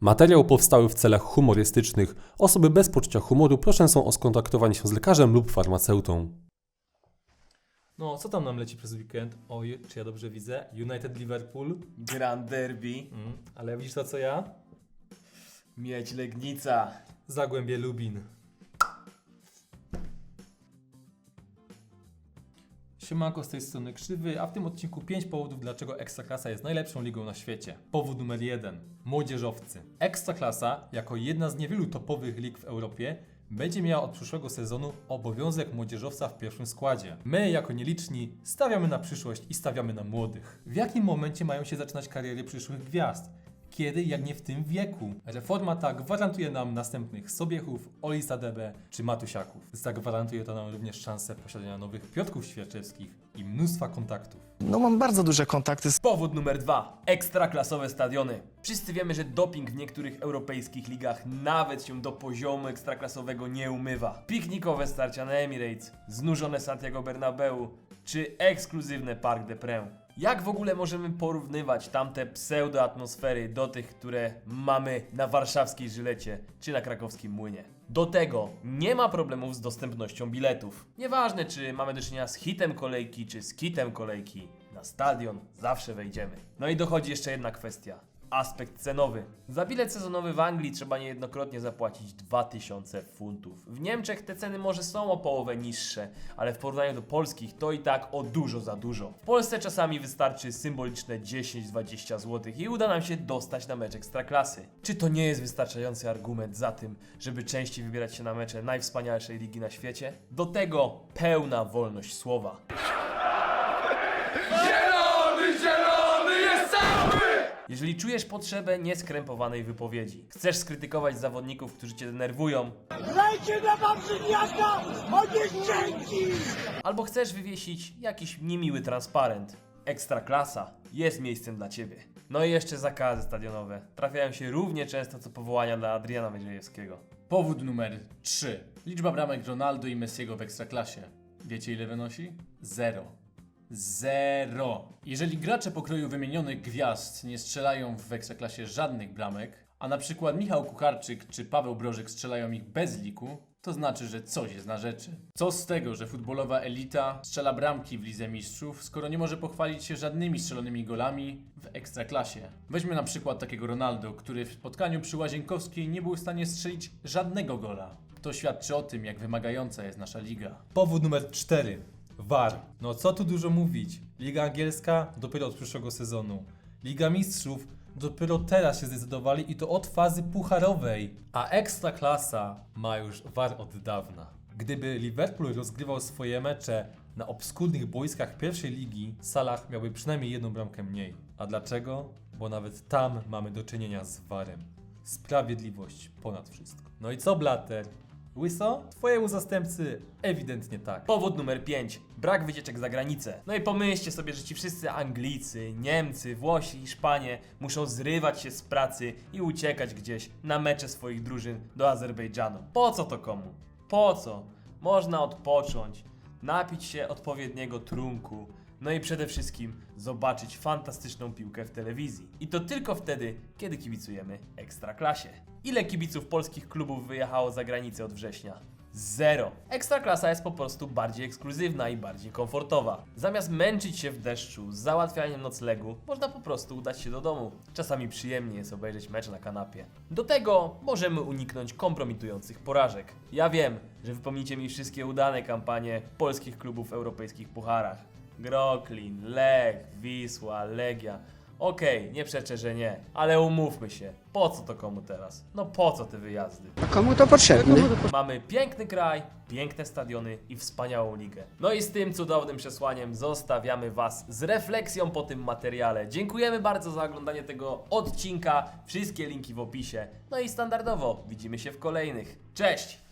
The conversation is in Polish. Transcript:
Materiał powstały w celach humorystycznych. Osoby bez poczucia humoru proszę są o skontaktowanie się z lekarzem lub farmaceutą. No, co tam nam leci przez weekend? Oj, czy ja dobrze widzę? United Liverpool. Grand Derby, Mm, ale widzisz to co ja? Mieć Legnica. Zagłębie Lubin. Siemanko, z tej strony Krzywy, a w tym odcinku 5 powodów, dlaczego Ekstraklasa jest najlepszą ligą na świecie. Powód numer 1. Młodzieżowcy. Ekstraklasa, jako jedna z niewielu topowych lig w Europie, będzie miała od przyszłego sezonu obowiązek młodzieżowca w pierwszym składzie. My, jako nieliczni, stawiamy na przyszłość i stawiamy na młodych. W jakim momencie mają się zaczynać kariery przyszłych gwiazd? Kiedy, jak nie w tym wieku? Reforma ta gwarantuje nam następnych Sobiechów, Olisa DB czy Matusiaków. Zagwarantuje to nam również szansę posiadania nowych Piotrków Świerczewskich i mnóstwa kontaktów. No mam bardzo duże kontakty z Powód numer dwa. Ekstraklasowe stadiony. Wszyscy wiemy, że doping w niektórych europejskich ligach nawet się do poziomu ekstraklasowego nie umywa. Piknikowe starcia na Emirates, znużone Santiago Bernabeu czy ekskluzywne Parc des Princes. Jak w ogóle możemy porównywać tamte pseudo-atmosfery do tych, które mamy na warszawskiej Żylecie czy na krakowskim Młynie? Do tego nie ma problemów z dostępnością biletów. Nieważne, czy mamy do czynienia z hitem kolejki, czy z kitem kolejki, na stadion zawsze wejdziemy. No i dochodzi jeszcze jedna kwestia. Aspekt cenowy. Za bilet sezonowy w Anglii trzeba niejednokrotnie zapłacić 2000 funtów. W Niemczech te ceny może są o połowę niższe, ale w porównaniu do polskich to i tak o dużo za dużo. W Polsce czasami wystarczy symboliczne 10-20 zł i uda nam się dostać na mecz ekstraklasy. Czy to nie jest wystarczający argument za tym, żeby częściej wybierać się na mecze najwspanialszej ligi na świecie? Do tego pełna wolność słowa. Jeżeli czujesz potrzebę nieskrępowanej wypowiedzi, chcesz skrytykować zawodników, którzy cię denerwują, Lejcie na dzięki! albo chcesz wywiesić jakiś niemiły transparent, Ekstraklasa jest miejscem dla ciebie. No i jeszcze zakazy stadionowe. Trafiają się równie często co powołania dla Adriana Wędziejewskiego. Powód numer 3. Liczba bramek Ronaldo i Messiego w Ekstraklasie. Wiecie ile wynosi? Zero. Zero. Jeżeli gracze pokroju wymienionych gwiazd nie strzelają w Ekstraklasie żadnych bramek, a na przykład Michał Kucharczyk czy Paweł Brożek strzelają ich bez liku, to znaczy, że coś jest na rzeczy. Co z tego, że futbolowa elita strzela bramki w Lidze Mistrzów, skoro nie może pochwalić się żadnymi strzelonymi golami w Ekstraklasie? Weźmy na przykład takiego Ronaldo, który w spotkaniu przy Łazienkowskiej nie był w stanie strzelić żadnego gola. To świadczy o tym, jak wymagająca jest nasza liga. Powód numer 4. VAR. No co tu dużo mówić. Liga angielska dopiero od przyszłego sezonu. Liga Mistrzów dopiero teraz się zdecydowali i to od fazy pucharowej. A Ekstraklasa ma już VAR od dawna. Gdyby Liverpool rozgrywał swoje mecze na obskurnych boiskach pierwszej ligi, Salah miałby przynajmniej jedną bramkę mniej. A dlaczego? Bo nawet tam mamy do czynienia z VARem. Sprawiedliwość ponad wszystko. No i co, Blatter? Łyso? Twojemu zastępcy ewidentnie tak. Powód numer 5. Brak wycieczek za granicę. No i pomyślcie sobie, że ci wszyscy Anglicy, Niemcy, Włosi, Hiszpanie muszą zrywać się z pracy i uciekać gdzieś na mecze swoich drużyn do Azerbejdżanu. Po co to komu? Po co? Można odpocząć, napić się odpowiedniego trunku, no i przede wszystkim zobaczyć fantastyczną piłkę w telewizji. I to tylko wtedy, kiedy kibicujemy Ekstraklasie. Ile kibiców polskich klubów wyjechało za granicę od września? Zero. Ekstraklasa jest po prostu bardziej ekskluzywna i bardziej komfortowa. Zamiast męczyć się w deszczu z załatwianiem noclegu, można po prostu udać się do domu. Czasami przyjemnie jest obejrzeć mecz na kanapie. Do tego możemy uniknąć kompromitujących porażek. Ja wiem, że wypomnicie mi wszystkie udane kampanie polskich klubów w europejskich pucharach. Groklin, Lech, Wisła, Legia. Okej, nie przeczę, że nie, ale umówmy się. Po co to komu teraz? No po co te wyjazdy? Komu to potrzebne? Mamy piękny kraj, piękne stadiony i wspaniałą ligę. No i z tym cudownym przesłaniem zostawiamy Was z refleksją po tym materiale. Dziękujemy bardzo za oglądanie tego odcinka. Wszystkie linki w opisie. No i standardowo widzimy się w kolejnych. Cześć!